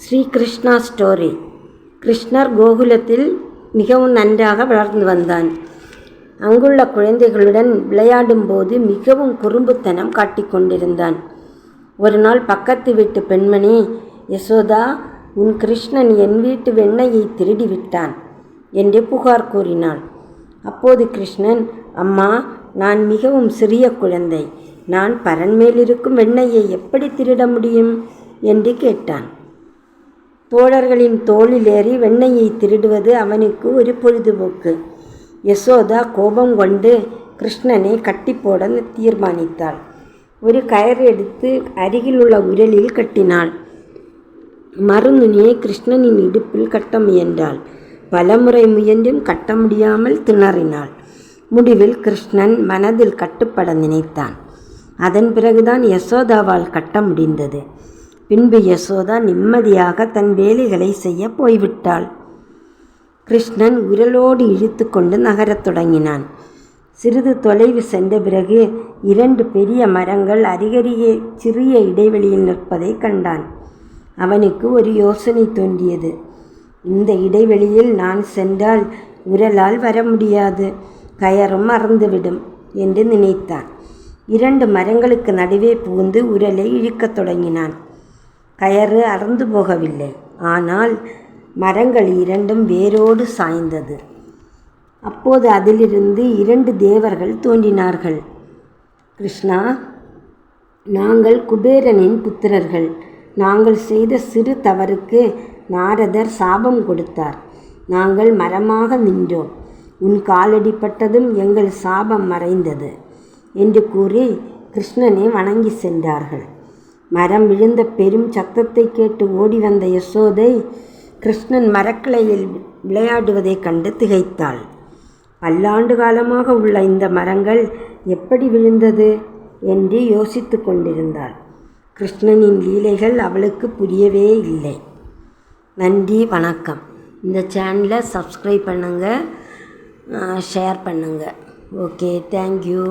Sri Krishna story கிருஷ்ணர் கோகுலத்தில் மிகவும் நன்றாக வளர்ந்து வந்தான். அங்குள்ள குழந்தைகளுடன் விளையாடும்போது மிகவும் குறும்புத்தனம் காட்டிக்கொண்டிருந்தான் ஒரு நாள் பக்கத்து வீட்டு பெண்மணி யசோதா உன் கிருஷ்ணன் என் வீட்டு வெண்ணையை திருடி விட்டான் என்று புகார் கூறினாள். அப்போது கிருஷ்ணன் அம்மா நான் மிகவும் சிறிய குழந்தை. நான் பரன்மேலிருக்கும் வெண்ணையை எப்படி திருட முடியும்? என்று கேட்டான். தோழர்களின் தோளில் ஏறி வெண்ணெயை திருடுவது அவனுக்கு ஒரு பொழுதுபோக்கு. யசோதா கோபம் கொண்டு கிருஷ்ணனை கட்டி போட தீர்மானித்தாள். ஒரு கயறு எடுத்து அருகில் உள்ள உரலில் கட்டினாள். மறுநுனியை கிருஷ்ணனின் இடுப்பில் கட்ட முயன்றாள். பலமுறை முயன்றும் கட்ட முடியாமல் திணறினாள். முடிவில் கிருஷ்ணன் மனதில் கட்டுப்பட நினைத்தான். அதன் பிறகுதான் யசோதாவால் கட்ட முடிந்தது. பின்பு யசோதா நிம்மதியாக தன் வேலைகளை செய்ய போய்விட்டாள். கிருஷ்ணன் உரலோடு இழுத்து கொண்டு நகரத் தொடங்கினான். சிறிது தொலைவு சென்ற பிறகு இரண்டு பெரிய மரங்கள் அருகருகே சிறிய இடைவெளியில் நிற்பதை கண்டான். அவனுக்கு ஒரு யோசனை தோன்றியது. இந்த இடைவெளியில் நான் சென்றால் உரலால் வர முடியாது கயரும் மறந்துவிடும் என்று நினைத்தான். இரண்டு மரங்களுக்கு நடுவே புகுந்து உரலை இழுக்கத் தொடங்கினான். கயறு அறந்து போகவில்லை. ஆனால் மரங்கள் இரண்டும் வேரோடு சாய்ந்தது. அப்போது அதிலிருந்து இரண்டு தேவர்கள் தோன்றினார்கள். கிருஷ்ணா நாங்கள் குபேரனின் புத்திரர்கள். நாங்கள் செய்த சிறு தவறுக்கு நாரதர் சாபம் கொடுத்தார். நாங்கள் மரமாக நின்றோம். உன் காலடிப்பட்டதும் எங்கள் சாபம் மறைந்தது என்று கூறி கிருஷ்ணனை வணங்கி சென்றார்கள். மரம் விழுந்த பெரும் சத்தத்தை கேட்டு ஓடி வந்த யசோதை கிருஷ்ணன் மரக்கிளையில் விளையாடுவதைக் கண்டு திகைத்தாள். பல்லாண்டு காலமாக உள்ள இந்த மரங்கள் எப்படி விழுந்தது என்று யோசித்து கொண்டிருந்தாள். கிருஷ்ணனின் லீலைகள் அவளுக்கு புரியவே இல்லை. நன்றி வணக்கம். இந்த சேனலை சப்ஸ்கிரைப் பண்ணுங்கள் ஷேர் பண்ணுங்கள் ஓகே தேங்க்யூ.